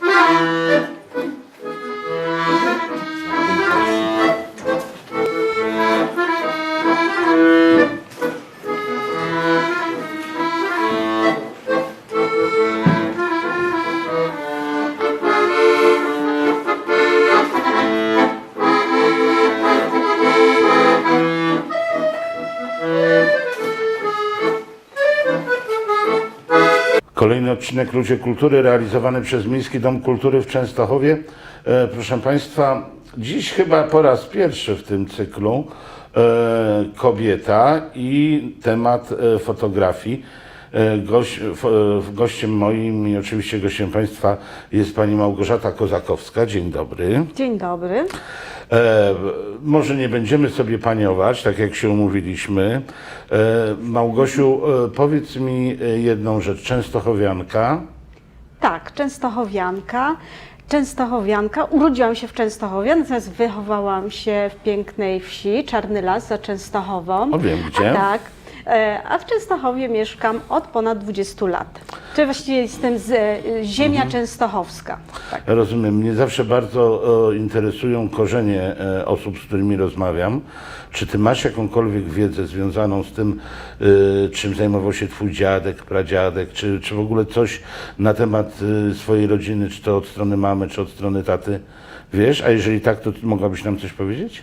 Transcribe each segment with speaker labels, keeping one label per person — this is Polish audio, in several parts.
Speaker 1: Thank you. Odcinek Ludzie Kultury realizowany przez Miejski Dom Kultury w Częstochowie. E, proszę Państwa, dziś chyba po raz pierwszy w tym cyklu e, kobieta i temat e, fotografii. E, gość, e, gościem moim i oczywiście gościem Państwa jest Pani Małgorzata Kozakowska. Dzień dobry.
Speaker 2: Dzień dobry.
Speaker 1: E, może nie będziemy sobie paniować, tak jak się umówiliśmy. E, Małgosiu, e, powiedz mi jedną rzecz. Częstochowianka.
Speaker 2: Tak, Częstochowianka. Częstochowianka. Urodziłam się w Częstochowie, natomiast wychowałam się w pięknej wsi, Czarny Las za Częstochową.
Speaker 1: O, wiem gdzie.
Speaker 2: A tak. E, A w Częstochowie mieszkam od ponad 20 lat. Czyli właściwie jestem z e, ziemia
Speaker 1: Mhm.
Speaker 2: częstochowska. Tak.
Speaker 1: Rozumiem. Mnie zawsze bardzo interesują korzenie e, osób, z którymi rozmawiam. Czy ty masz jakąkolwiek wiedzę związaną z tym, czym zajmował się twój dziadek, pradziadek, czy, czy w ogóle coś na temat swojej rodziny, czy to od strony mamy, czy od strony taty? Wiesz? A jeżeli tak, to mogłabyś nam coś powiedzieć?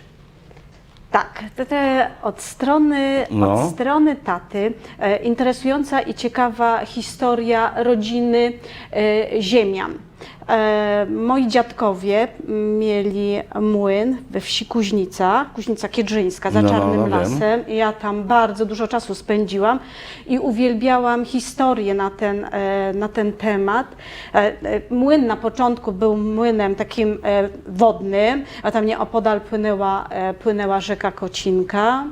Speaker 2: Tak, te, te od, strony,
Speaker 1: No.
Speaker 2: od strony taty e, interesująca i ciekawa historia rodziny e, Ziemian. E, moi dziadkowie mieli młyn we wsi Kuźnica, Kuźnica Kiedrzyńska za
Speaker 1: No, no,
Speaker 2: Czarnym
Speaker 1: no, wiem.
Speaker 2: Lasem. Ja tam bardzo dużo czasu spędziłam i uwielbiałam historię na ten, e, na ten temat. E, Młyn na początku był młynem takim wodnym, a tam nieopodal płynęła, płynęła rzeka Kocinka.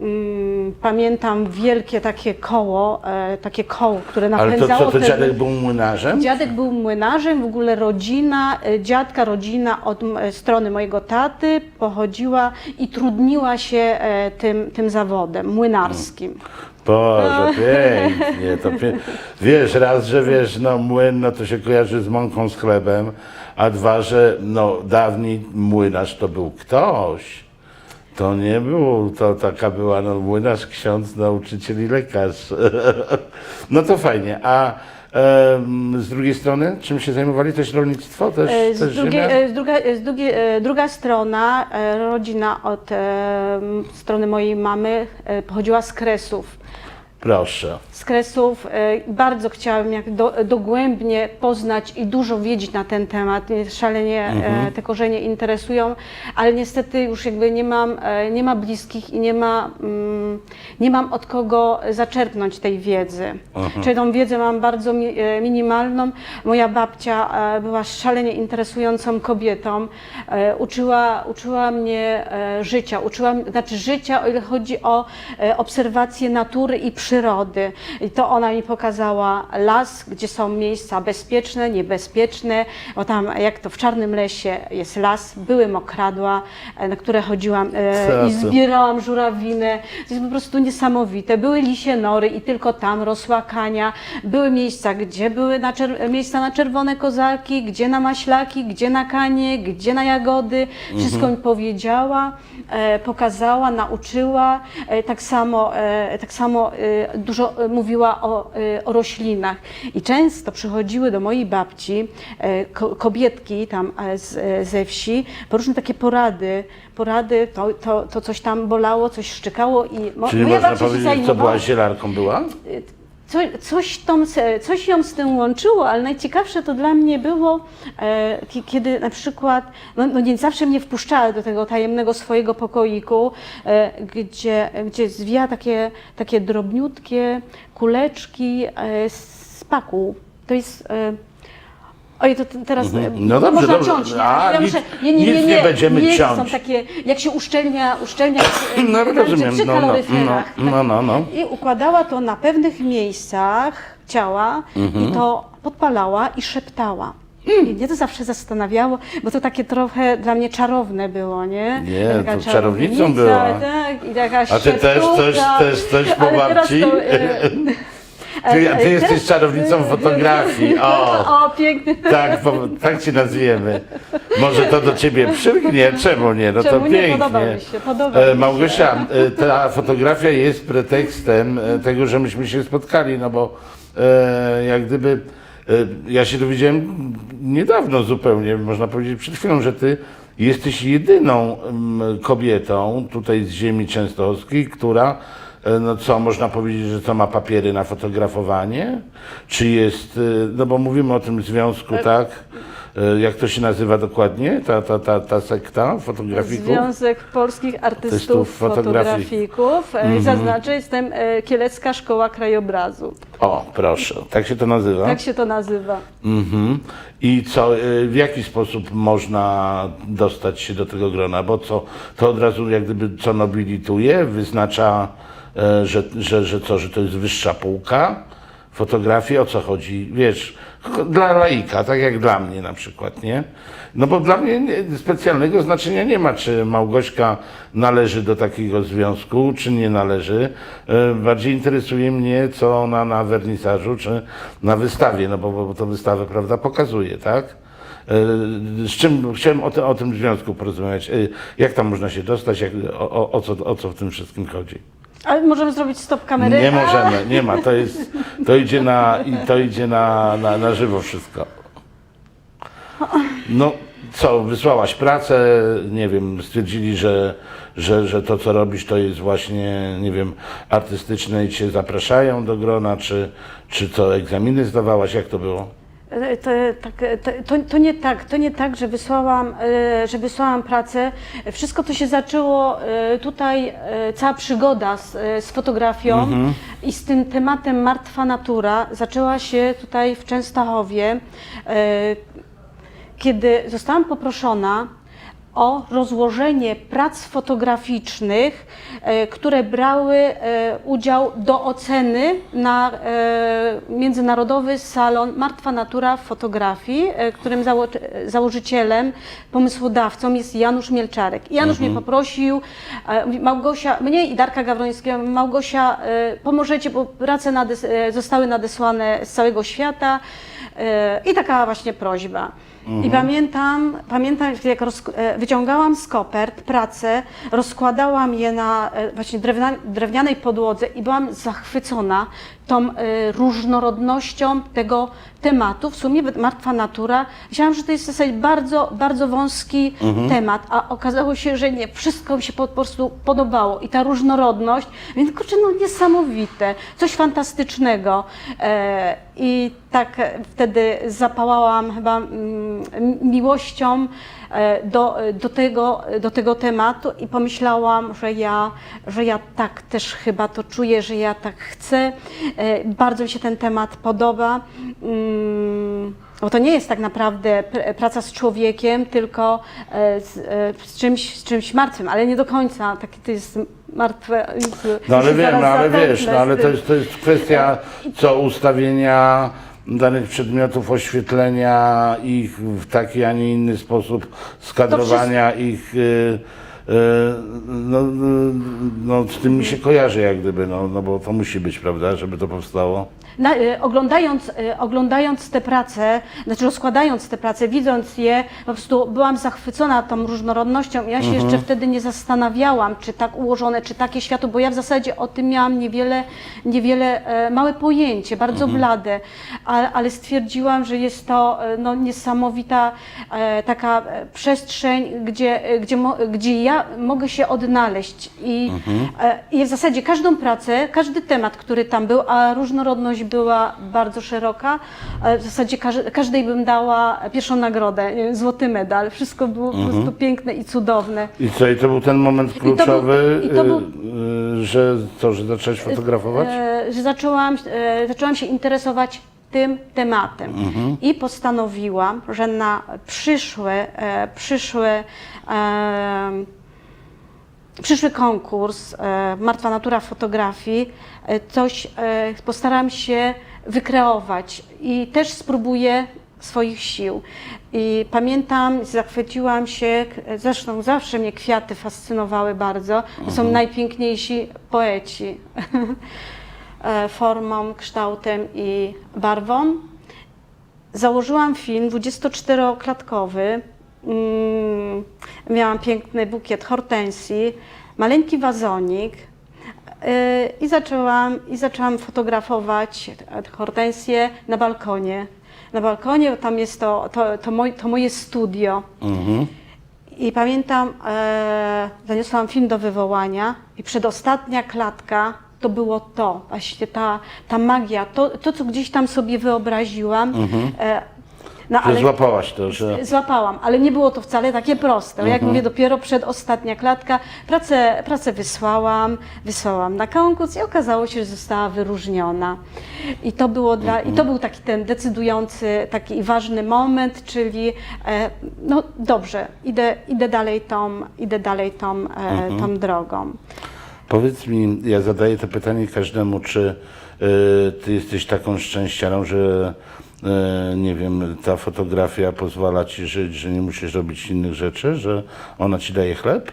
Speaker 2: Mm, Pamiętam wielkie takie koło, e, takie koło, które
Speaker 1: Ale to
Speaker 2: napędzało
Speaker 1: co, to dziadek był młynarzem?
Speaker 2: Dziadek był młynarzem, w ogóle rodzina, e, dziadka, rodzina od e, strony mojego taty pochodziła i trudniła się tym, tym zawodem młynarskim.
Speaker 1: Boże, pięknie. To pie... Wiesz, raz, że wiesz, no młyn, no to się kojarzy z mąką, z chlebem, a dwa, że no dawniej młynarz to był ktoś. To nie był, to taka była no, młynarz, ksiądz, nauczyciel i lekarz. No to fajnie. A em, z drugiej strony, czym się zajmowali? Też rolnictwo? Też,
Speaker 2: E,
Speaker 1: też
Speaker 2: Z, drugiej,
Speaker 1: ziemia?
Speaker 2: e, z, druga, e, z drugiej, e, druga strona, e, rodzina od e, strony mojej mamy e, pochodziła z Kresów.
Speaker 1: Proszę.
Speaker 2: Z Kresów. E, Bardzo chciałam jak do, dogłębnie poznać i dużo wiedzieć na ten temat. Mnie Szalenie e, te korzenie interesują, ale niestety już jakby nie mam, e, nie ma bliskich i nie ma, mm, nie mam od kogo zaczerpnąć tej wiedzy. Czyli tą wiedzę mam bardzo mi, minimalną. Moja babcia była szalenie interesującą kobietą. Uczyła, uczyła mnie życia, uczyła, znaczy życia, o ile chodzi o obserwację natury i przyrody. I to ona mi pokazała las, gdzie są miejsca bezpieczne, niebezpieczne, bo tam jak to w Czarnym Lesie jest las, były mokradła, e, na które chodziłam e, i zbierałam żurawinę. To jest po prostu niesamowite. Były lisie nory i tylko tam rosła kania. Były miejsca, gdzie były na miejsca na czerwone kozaki, gdzie na maślaki, gdzie na kanie, gdzie na jagody. Wszystko mi powiedziała, e, pokazała, nauczyła. E, tak samo, e, tak samo e, dużo mówiła o, e, o roślinach. I często przychodziły do mojej babci ko- kobietki tam e, z, e, ze wsi po różne takie porady. Porady, to, to, to coś tam bolało, coś szczekało i mo,
Speaker 1: Czyli
Speaker 2: moja
Speaker 1: można
Speaker 2: babcia się
Speaker 1: powiedzieć, co
Speaker 2: zajmowała.
Speaker 1: była zielarką była?
Speaker 2: Co, coś, tą, coś ją z tym łączyło, ale najciekawsze to dla mnie było, e, ki- kiedy na przykład, no, no nie zawsze mnie wpuszczała do tego tajemnego swojego pokoiku, e, gdzie, gdzie zwija takie, takie drobniutkie kuleczki e, z paku. To jest... E, Oj, to teraz e,
Speaker 1: No dobrze,
Speaker 2: można
Speaker 1: dobrze.
Speaker 2: ciąć, nie?
Speaker 1: A,
Speaker 2: ja
Speaker 1: nic-
Speaker 2: muszę, nie, nie, nie, nie,
Speaker 1: nie będziemy
Speaker 2: nie,
Speaker 1: ciąć.
Speaker 2: Są takie, jak się uszczelnia, uszczelnia
Speaker 1: No
Speaker 2: znaczy
Speaker 1: rozumiem,
Speaker 2: przy
Speaker 1: no, no, no,
Speaker 2: kaloryferach.
Speaker 1: no, no, no.
Speaker 2: I układała to na pewnych miejscach ciała
Speaker 1: Mhm.
Speaker 2: i to podpalała i szeptała. I mnie to zawsze zastanawiało, bo to takie trochę dla mnie czarowne było, nie?
Speaker 1: Nie,
Speaker 2: Taka
Speaker 1: to czarownicą była.
Speaker 2: Tak, i taka
Speaker 1: A ty też coś- też coś po babci?
Speaker 2: To,
Speaker 1: Ty, ty jesteś czarownicą fotografii. O,
Speaker 2: O, piękny.
Speaker 1: tak, po, tak cię nazwiemy. Może to do ciebie przylgnie, czemu nie? No to
Speaker 2: Czemu nie?
Speaker 1: pięknie.
Speaker 2: Podoba mi się, podoba mi
Speaker 1: E,
Speaker 2: się.
Speaker 1: Małgosia, e, ta fotografia jest pretekstem e, tego, że myśmy się spotkali, no bo e, jak gdyby e, ja się dowiedziałem niedawno zupełnie, można powiedzieć przed chwilą, że ty jesteś jedyną mm, kobietą tutaj z ziemi częstochowskiej, która no co, można powiedzieć, że co ma papiery na fotografowanie? Czy jest, e, no bo mówimy o tym związku, tak? E, Jak to się nazywa dokładnie, ta, ta, ta, ta sekta fotografików?
Speaker 2: Związek Polskich Artystów
Speaker 1: Artystów Fotografii.
Speaker 2: Fotografików. Mhm. Zaznaczę, jestem e, Kielecka Szkoła Krajobrazu.
Speaker 1: O, proszę, tak się to nazywa?
Speaker 2: Tak się to nazywa.
Speaker 1: Mhm. I co, w jaki sposób można dostać się do tego grona? Bo co, to od razu jak gdyby co nobilituje, wyznacza, e, że, że, że co, że to jest wyższa półka fotografii, o co chodzi? Wiesz, dla laika, tak jak dla mnie na przykład, nie? No bo dla mnie nie, specjalnego znaczenia nie ma, czy Małgośka należy do takiego związku, czy nie należy. E, Bardziej interesuje mnie, co ona na wernisażu, czy na wystawie, no bo, bo to wystawę, prawda, pokazuje, tak? E, Z czym chciałem o, te, o tym związku porozmawiać. E, Jak tam można się dostać, jak, o, o, o, co, o co w tym wszystkim chodzi?
Speaker 2: Ale możemy zrobić stop kamery?
Speaker 1: Nie możemy, nie ma. To, jest, to idzie, na, i to idzie na, na, na żywo wszystko. No co, wysłałaś pracę, nie wiem, stwierdzili, że, że, że to co robisz to jest właśnie, nie wiem, artystyczne i cię zapraszają do grona, czy, czy co, egzaminy zdawałaś, jak to było?
Speaker 2: To, tak, to, to, to nie tak, to nie tak, że wysłałam, e, że wysłałam pracę. Wszystko to się zaczęło e, tutaj, e, cała przygoda z, z fotografią i z tym tematem martwa natura zaczęła się tutaj w Częstochowie, kiedy zostałam poproszona o rozłożenie prac fotograficznych, e, które brały e, udział do oceny na e, Międzynarodowy Salon Martwa Natura w Fotografii, którym zało założycielem, pomysłodawcą jest Janusz Mielczarek. I Janusz mnie poprosił, Małgosia, mnie i Darka Gawrońskiego, Małgosia, pomożecie, bo prace nades zostały nadesłane z całego świata i taka właśnie prośba. I pamiętam, pamiętam jak e, wyciągałam z kopert pracę, rozkładałam je na e, właśnie drewnianej podłodze i byłam zachwycona tą e, różnorodnością tego tematu. W sumie martwa natura. Myślałam, że to jest w zasadzie bardzo, bardzo wąski temat, a okazało się, że nie. Wszystko mi się po, po prostu podobało i ta różnorodność, więc kurczę, no niesamowite, coś fantastycznego. E, I tak wtedy zapałałam chyba mm, miłością e, do, do, tego, do tego tematu i pomyślałam, że ja, że ja tak też chyba to czuję, że ja tak chcę. E, Bardzo mi się ten temat podoba. Mm, Bo to nie jest tak naprawdę pr- praca z człowiekiem, tylko e, z, e, z, czymś, z czymś martwym, ale nie do końca. Takie to jest martwe.
Speaker 1: No ale wiem, no ale wiesz, no ale to jest, to jest kwestia co ustawienia danych przedmiotów, oświetlenia ich w taki, a nie inny sposób, skadrowania ich. y, y, No, y, no, z tym mi się kojarzy jak gdyby, no, no bo to musi być, prawda, żeby to powstało.
Speaker 2: Na, y, oglądając, y, oglądając te prace, znaczy rozkładając te prace, widząc je, po prostu byłam zachwycona tą różnorodnością. Ja się jeszcze wtedy nie zastanawiałam, czy tak ułożone, czy takie światło, bo ja w zasadzie o tym miałam niewiele, niewiele e, małe pojęcie, bardzo blade, ale, ale stwierdziłam, że jest to e, no, niesamowita e, taka e, przestrzeń, gdzie, e, gdzie, gdzie ja mogę się odnaleźć. I, e, I w zasadzie każdą pracę, każdy temat, który tam był, a różnorodność była bardzo szeroka, e, w zasadzie każ, każdej bym dała pierwszą nagrodę, złoty medal. Wszystko było po prostu piękne i cudowne.
Speaker 1: I co, i to był ten moment
Speaker 2: to był-
Speaker 1: kluczowy,
Speaker 2: i to był-
Speaker 1: y, y, że co, że zaczęłaś fotografować?
Speaker 2: E, że zaczęłam, e, zaczęłam się interesować tym tematem i postanowiłam, że na przyszły, e, przyszły, e, przyszły konkurs e, Martwa Natura Fotografii e, coś e, postaram się wykreować i też spróbuję swoich sił. I pamiętam, zachwyciłam się, zresztą zawsze mnie kwiaty fascynowały bardzo, to są najpiękniejsi poeci. formą, kształtem i barwą. Założyłam film 24-klatkowy. Mm, miałam piękny bukiet hortensji, maleńki wazonik yy, i zaczęłam, i zaczęłam fotografować hortensję na balkonie. Na balkonie, tam jest to, to, to, moje, to moje studio.
Speaker 1: Mhm.
Speaker 2: I pamiętam, e, zaniosłam film do wywołania i przedostatnia klatka to było to, właśnie ta, ta magia, to, to, co gdzieś tam sobie wyobraziłam. E, no,
Speaker 1: Że złapałaś to, że...
Speaker 2: Złapałam, ale nie było to wcale takie proste. Jak
Speaker 1: Mhm.
Speaker 2: mówię, dopiero przedostatnia klatka, pracę, pracę wysłałam, wysłałam na konkurs i okazało się, że została wyróżniona. I to, było dla, i to
Speaker 1: Mhm.
Speaker 2: był taki ten decydujący, taki ważny moment, czyli e, no dobrze, idę, idę dalej tą, idę dalej tą, e,
Speaker 1: Mhm.
Speaker 2: tą drogą.
Speaker 1: Powiedz mi, ja zadaję to pytanie każdemu, czy y, ty jesteś taką szczęściarą, że nie wiem, ta fotografia pozwala ci żyć, że nie musisz robić innych rzeczy, że ona ci daje chleb?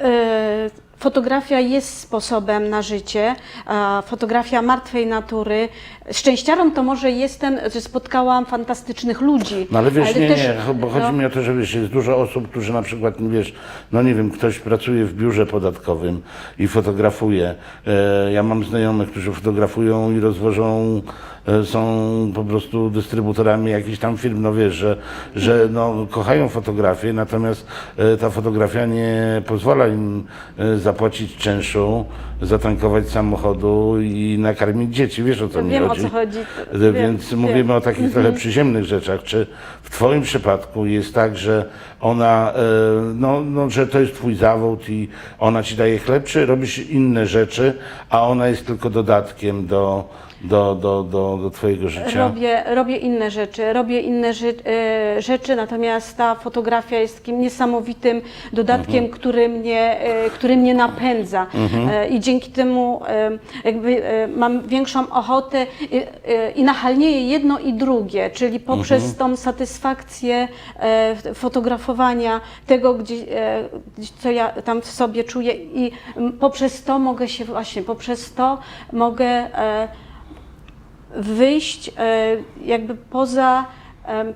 Speaker 2: E, Fotografia jest sposobem na życie, fotografia martwej natury. Szczęściarą to może jestem, że spotkałam fantastycznych ludzi.
Speaker 1: No ale wiesz, nie,
Speaker 2: też,
Speaker 1: nie, bo chodzi
Speaker 2: no,
Speaker 1: mi o to, że wiesz, jest dużo osób, którzy na przykład, wiesz, no nie wiem, ktoś pracuje w biurze podatkowym i fotografuje. E, ja mam znajomych, którzy fotografują i rozwożą, e, są po prostu dystrybutorami jakichś tam firm, no wiesz, że, że no, kochają fotografię, natomiast e, ta fotografia nie pozwala im e, zapłacić czynszu, zatankować samochodu i nakarmić dzieci, wiesz o co mi
Speaker 2: Wiem o
Speaker 1: chodzi.
Speaker 2: co chodzi.
Speaker 1: E,
Speaker 2: Wiem,
Speaker 1: Więc
Speaker 2: wiem.
Speaker 1: mówimy o takich trochę przyziemnych rzeczach. Czy w Twoim przypadku jest tak, że ona, e, no, no, że to jest Twój zawód i ona Ci daje chleb, czy robisz inne rzeczy, a ona jest tylko dodatkiem do, do, do, do, do Twojego życia?
Speaker 2: Robię, robię inne rzeczy, robię inne ży, e, rzeczy, natomiast ta fotografia jest takim niesamowitym dodatkiem,
Speaker 1: Mhm.
Speaker 2: który, mnie, e, który mnie napędza. E, I dzięki temu e, jakby e, mam większą ochotę e, e, i nachalnieję jedno i drugie, czyli poprzez
Speaker 1: Mhm.
Speaker 2: tą satysfakcję e, fotografowania tego, gdzie, e, co ja tam w sobie czuję i poprzez to mogę się właśnie, poprzez to mogę e, wyjść e, jakby poza, em,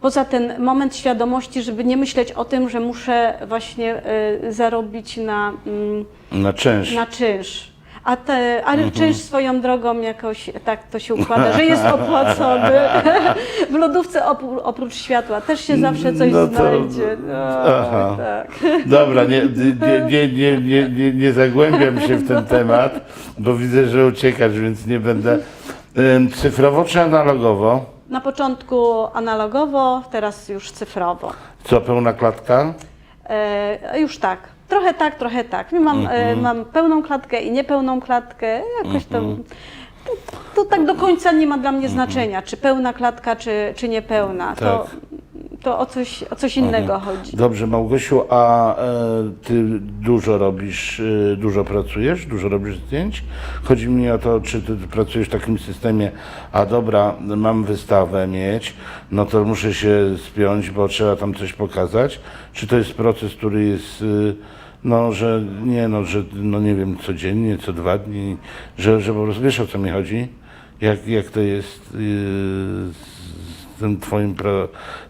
Speaker 2: poza ten moment świadomości, żeby nie myśleć o tym, że muszę właśnie e, zarobić na, mm,
Speaker 1: Na czynsz.
Speaker 2: na czynsz. A te, ale czynsz swoją drogą jakoś tak to się układa, że jest opłacony. W lodówce oprócz światła też się zawsze coś
Speaker 1: No to-
Speaker 2: znajdzie. No,
Speaker 1: Aha.
Speaker 2: tak.
Speaker 1: Dobra, nie, nie, nie, nie, nie, nie, nie zagłębiam się w ten temat, bo widzę, że uciekasz, więc nie będę. Cyfrowo czy analogowo?
Speaker 2: Na początku analogowo, teraz już cyfrowo.
Speaker 1: Co, pełna klatka?
Speaker 2: E, już tak. Trochę tak, trochę tak. Mam,
Speaker 1: Mhm.
Speaker 2: e, mam pełną klatkę i niepełną klatkę. Jakoś to, to, to tak do końca nie ma dla mnie znaczenia, czy pełna klatka, czy, czy niepełna.
Speaker 1: Tak.
Speaker 2: to o coś, o coś innego chodzi.
Speaker 1: Dobrze, Małgosiu, a e, ty dużo robisz, e, dużo pracujesz, dużo robisz zdjęć? Chodzi mi o to, czy ty pracujesz w takim systemie, a dobra, mam wystawę mieć, no to muszę się spiąć, bo trzeba tam coś pokazać. Czy to jest proces, który jest, e, no, że nie, no, że, no nie wiem, codziennie, co dwa dni, że, że po prostu wiesz o co mi chodzi? Jak, jak to jest z, tym twoim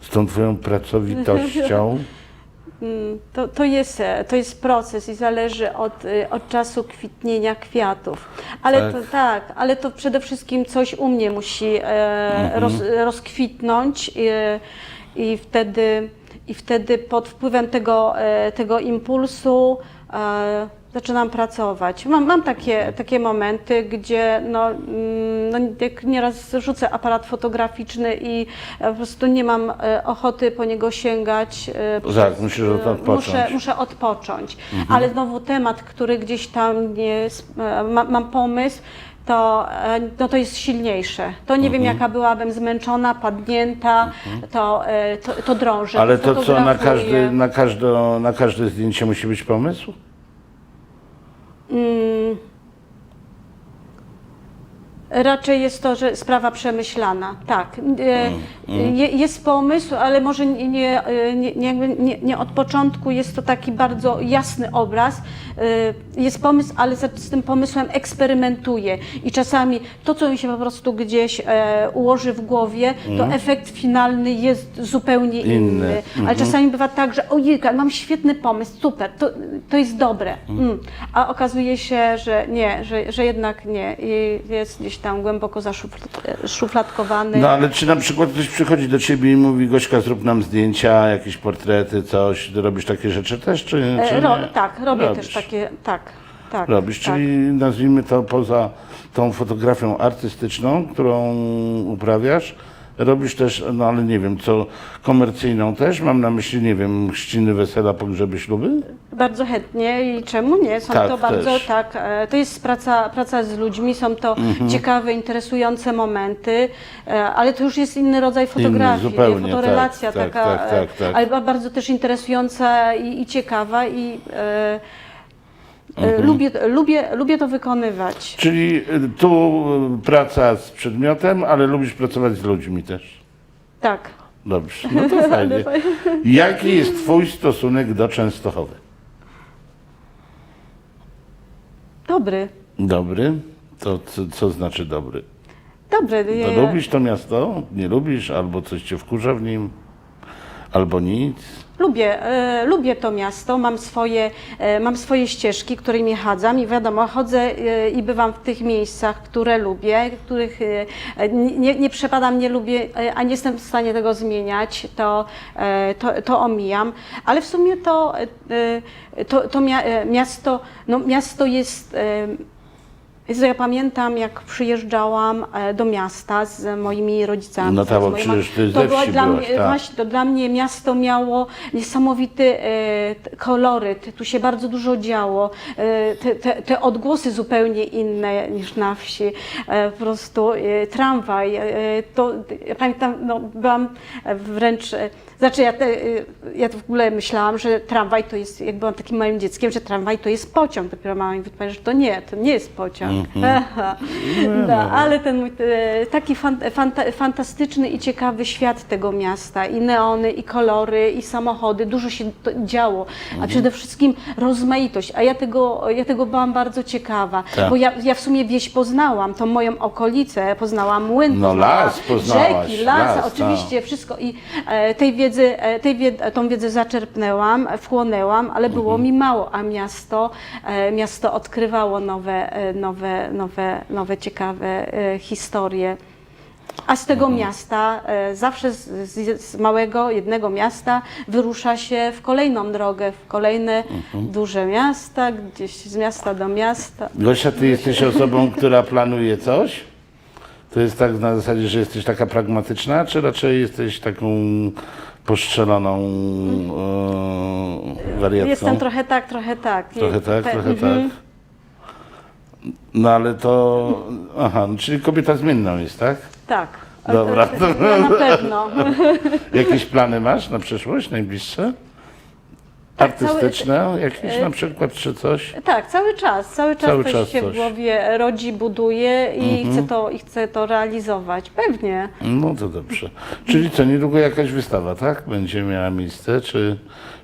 Speaker 1: z tą twoją pracowitością?
Speaker 2: Mm, To, to, jest, e, to jest proces i zależy od, y, od czasu kwitnienia kwiatów. Ale
Speaker 1: Tak.
Speaker 2: to tak, ale to przede wszystkim coś u mnie musi e,
Speaker 1: Mhm.
Speaker 2: roz, rozkwitnąć e, i wtedy, i wtedy pod wpływem tego, e, tego impulsu e, zaczynam pracować. Mam, mam takie, takie momenty, gdzie no, mm, no, nieraz rzucę aparat fotograficzny i e, po prostu nie mam e, ochoty po niego sięgać. e,
Speaker 1: Tak, musisz od-
Speaker 2: E,
Speaker 1: odpocząć.
Speaker 2: Muszę, muszę odpocząć. Ale znowu temat, który gdzieś tam nie, ma, mam pomysł, to, no to jest silniejsze. To nie wiem, jaka byłabym zmęczona, padnięta, to, e, to, to drążę.
Speaker 1: Ale to co, na, każdy, na, każdo, na każde zdjęcie musi być pomysł?
Speaker 2: Mm. Raczej jest to, że sprawa przemyślana, tak. E, je- Jest pomysł, ale może nie, nie, nie, nie, nie, od początku jest to taki bardzo jasny obraz. E, Jest pomysł, ale z tym pomysłem eksperymentuję i czasami to, co mi się po prostu gdzieś e, ułoży w głowie, to efekt finalny jest zupełnie inny.
Speaker 1: Inny.
Speaker 2: Ale czasami bywa tak, że ojejka, mam świetny pomysł, super, to, to jest dobre. Mm. A okazuje się, że nie, że, że jednak nie. I jest gdzieś tam głęboko zaszufladkowany.
Speaker 1: No ale czy na przykład ktoś przychodzi do ciebie i mówi, Gośka, zrób nam zdjęcia, jakieś portrety, coś, ty robisz takie rzeczy też, czy, czy
Speaker 2: E, Ro,
Speaker 1: nie?
Speaker 2: tak, robię
Speaker 1: Robisz.
Speaker 2: też takie, tak, tak.
Speaker 1: Robisz,
Speaker 2: tak.
Speaker 1: czyli nazwijmy to poza tą fotografią artystyczną, którą uprawiasz, robisz też, no ale nie wiem, co komercyjną też, mam na myśli, nie wiem, chrzciny, wesela, pogrzeby, śluby?
Speaker 2: Bardzo chętnie i czemu nie? Są
Speaker 1: Tak,
Speaker 2: to bardzo,
Speaker 1: też.
Speaker 2: tak, e, to jest praca, praca z ludźmi, są to
Speaker 1: Mhm.
Speaker 2: ciekawe, interesujące momenty, e, ale to już jest inny rodzaj fotografii,
Speaker 1: zupełnie,
Speaker 2: nie? fotorelacja
Speaker 1: tak, tak,
Speaker 2: taka,
Speaker 1: tak,
Speaker 2: e,
Speaker 1: tak, tak.
Speaker 2: ale ba- bardzo też interesująca i, i ciekawa i e,
Speaker 1: Mhm.
Speaker 2: lubię, lubię, lubię to wykonywać.
Speaker 1: Czyli y, tu y, praca z przedmiotem, ale lubisz pracować z ludźmi też.
Speaker 2: Tak.
Speaker 1: Dobrze, no to fajnie. Jaki jest twój stosunek do Częstochowy?
Speaker 2: Dobry.
Speaker 1: Dobry? To co, co znaczy dobry?
Speaker 2: Dobry.
Speaker 1: To
Speaker 2: e,
Speaker 1: lubisz to miasto? Nie lubisz? Albo coś cię wkurza w nim? Albo nic?
Speaker 2: Lubię, e, lubię to miasto, mam swoje, e, mam swoje ścieżki, którymi chadzam i wiadomo, chodzę e, i bywam w tych miejscach, które lubię, których nie, nie przepadam, nie lubię, a nie jestem w stanie tego zmieniać, to, to, to omijam, ale w sumie to, to, to mia, miasto, no miasto jest... Jezu, ja pamiętam, jak przyjeżdżałam e, do miasta z moimi rodzicami.
Speaker 1: No tak, bo przecież ty
Speaker 2: to
Speaker 1: ze
Speaker 2: była
Speaker 1: wsi
Speaker 2: dla
Speaker 1: byłaś,
Speaker 2: mnie,
Speaker 1: tak.
Speaker 2: właśnie, to dla mnie miasto miało niesamowity e, koloryt, tu się bardzo dużo działo, e, te, te, te odgłosy zupełnie inne niż na wsi, e, po prostu e, tramwaj, e, to ja pamiętam, no, byłam wręcz, e, znaczy ja, te, e, ja w ogóle myślałam, że tramwaj to jest, jak byłam takim małym dzieckiem, że tramwaj to jest pociąg, dopiero mama mi wypowiedziała, że to nie, to nie jest pociąg. No, ale ten mój, e, taki fan, fanta, fantastyczny i ciekawy świat tego miasta, i neony, i kolory, i samochody, dużo się to działo, a przede wszystkim rozmaitość, a ja tego, ja tego byłam bardzo ciekawa,
Speaker 1: Tak.
Speaker 2: bo ja, ja w sumie wieś poznałam, tą moją okolicę, poznałam młyn,
Speaker 1: No,
Speaker 2: poznałam
Speaker 1: las poznałaś,
Speaker 2: rzeki, las,
Speaker 1: las,
Speaker 2: oczywiście, wszystko. I e, tej wiedzy, e, tej wied, tą wiedzę zaczerpnęłam, e, wchłonęłam, ale było mi mało, a miasto, e, miasto odkrywało nowe, e, nowe, nowe, nowe ciekawe e, historie. A z tego miasta, e, zawsze z, z, małego jednego miasta wyrusza się w kolejną drogę, w kolejne duże miasta, gdzieś z miasta do miasta.
Speaker 1: Gosia, ty jesteś osobą, która planuje coś? To jest tak na zasadzie, że jesteś taka pragmatyczna, czy raczej jesteś taką poszczeloną e?
Speaker 2: Jestem trochę tak, trochę tak.
Speaker 1: Trochę tak,
Speaker 2: Pe-
Speaker 1: trochę
Speaker 2: mhm.
Speaker 1: tak. No ale to, aha, no, czyli kobieta zmienną jest, tak?
Speaker 2: Tak.
Speaker 1: Dobra.
Speaker 2: Ja na pewno.
Speaker 1: Jakieś plany masz na przyszłość, najbliższe?
Speaker 2: Tak, cały-
Speaker 1: Artystyczne jakieś na przykład, czy coś?
Speaker 2: Tak, cały czas, cały czas
Speaker 1: Cały
Speaker 2: coś
Speaker 1: czas
Speaker 2: się
Speaker 1: coś.
Speaker 2: w głowie rodzi, buduje i,
Speaker 1: Mhm.
Speaker 2: chcę to, i chcę to realizować. Pewnie.
Speaker 1: No to dobrze. Czyli co, niedługo jakaś wystawa, tak? Będzie miała miejsce, czy,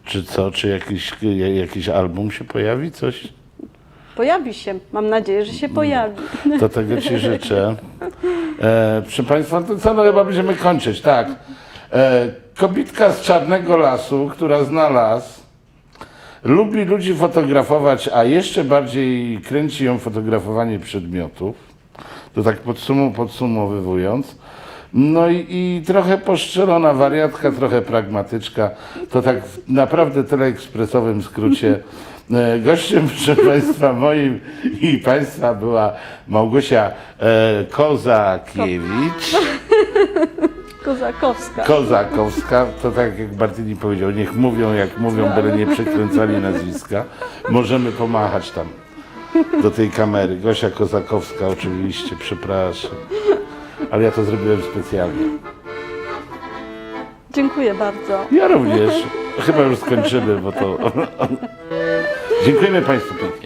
Speaker 1: czy co? Czy jakiś, jakiś album się pojawi, coś?
Speaker 2: Pojawi się. Mam nadzieję, że się
Speaker 1: Mm.
Speaker 2: pojawi.
Speaker 1: To tego Ci życzę. E, proszę Państwa, to co, no chyba będziemy kończyć, tak. E, kobitka z Czarnego Lasu, która zna las, lubi ludzi fotografować, a jeszcze bardziej kręci ją fotografowanie przedmiotów. To tak podsum podsumowywując. No i, i trochę poszczelona wariatka, trochę pragmatyczka. To tak w naprawdę teleekspresowym skrócie. E, Gościem, proszę Państwa, moim i Państwa była Małgosia e, Kozakiewicz.
Speaker 2: Kozakowska.
Speaker 1: Kozakowska, to tak jak Bartyni powiedział, niech mówią jak mówią, byle nie przekręcali nazwiska. Możemy pomachać tam do tej kamery. Gosia Kozakowska oczywiście, przepraszam. Ale ja to zrobiłem specjalnie.
Speaker 2: Dziękuję bardzo.
Speaker 1: Ja również. Chyba już skończymy, bo to... Dziękujemy Państwu pięknie.